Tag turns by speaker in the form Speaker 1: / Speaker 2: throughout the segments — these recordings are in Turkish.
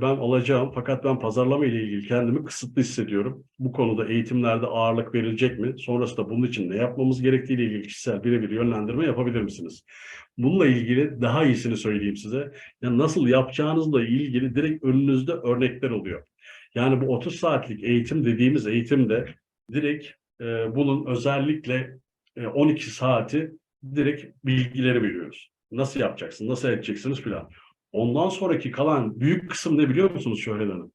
Speaker 1: ben alacağım fakat ben pazarlama ile ilgili kendimi kısıtlı hissediyorum. Bu konuda eğitimlerde ağırlık verilecek mi? Sonrasında bunun için ne yapmamız gerektiği ile ilgili kişisel birebir yönlendirme yapabilir misiniz? Bununla ilgili daha iyisini söyleyeyim size. Ya nasıl yapacağınızla ilgili direkt önünüzde örnekler oluyor. Yani bu 30 saatlik eğitim dediğimiz eğitimde direkt e, bunun özellikle e, 12 saati direkt bilgileri veriyoruz. Nasıl yapacaksın, nasıl edeceksiniz filan. Ondan sonraki kalan büyük kısım ne biliyor musunuz Şöhret Hanım?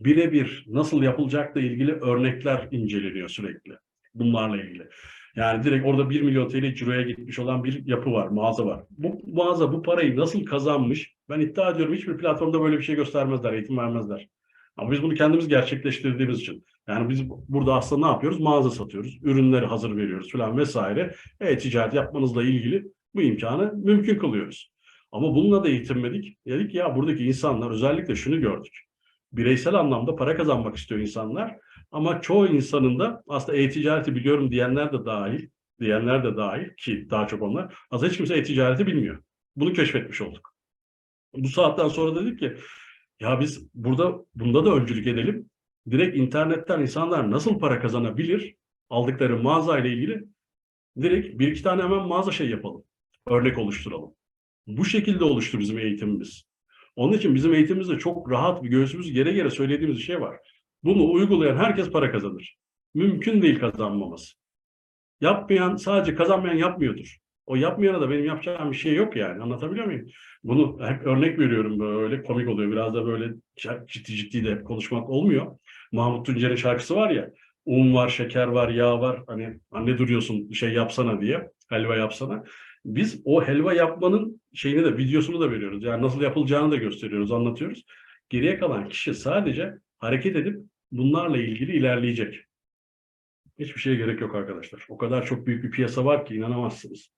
Speaker 1: Birebir nasıl yapılacakla ilgili örnekler inceleniyor sürekli. Bunlarla ilgili. Yani direkt orada 1 milyon TL ciroya gitmiş olan bir yapı var, mağaza var. Bu mağaza bu parayı nasıl kazanmış? Ben iddia ediyorum hiçbir platformda böyle bir şey göstermezler, eğitim vermezler. Ama biz bunu kendimiz gerçekleştirdiğimiz için. Yani biz burada aslında ne yapıyoruz? Mağaza satıyoruz, ürünleri hazır veriyoruz falan vesaire. E-ticaret yapmanızla ilgili bu imkanı mümkün kılıyoruz. Ama bununla da yetinmedik. Dedik ya buradaki insanlar özellikle şunu gördük. Bireysel anlamda para kazanmak istiyor insanlar. Ama çoğu insanın da aslında e-ticareti biliyorum diyenler de dahil, diyenler de dahil ki daha çok onlar. Aslında hiç kimse e-ticareti bilmiyor. Bunu keşfetmiş olduk. Bu saatten sonra dedik ki ya biz burada bunda da öncülük edelim. Direkt internetten insanlar nasıl para kazanabilir? Aldıkları mağaza ile ilgili direkt bir iki tane hemen mağaza şey yapalım. Örnek oluşturalım. Bu şekilde oluştu bizim eğitimimiz. Onun için bizim eğitimimizde çok rahat bir göğsümüz gere gere söylediğimiz bir şey var. Bunu uygulayan herkes para kazanır. Mümkün değil kazanmaması. Yapmayan sadece kazanmayan yapmıyordur. O yapmayana da benim yapacağım bir şey yok yani. Anlatabiliyor muyum? Bunu hep örnek veriyorum böyle komik oluyor. Biraz da böyle ciddi ciddi de konuşmak olmuyor. Mahmut Tuncer'in şarkısı var ya. Un var, şeker var, yağ var. Hani anne duruyorsun şey yapsana diye. Helva yapsana. Biz o helva yapmanın şeyini de videosunu da veriyoruz. Yani nasıl yapılacağını da gösteriyoruz, anlatıyoruz. Geriye kalan kişi sadece hareket edip bunlarla ilgili ilerleyecek. Hiçbir şeye gerek yok arkadaşlar. O kadar çok büyük bir piyasa var ki inanamazsınız.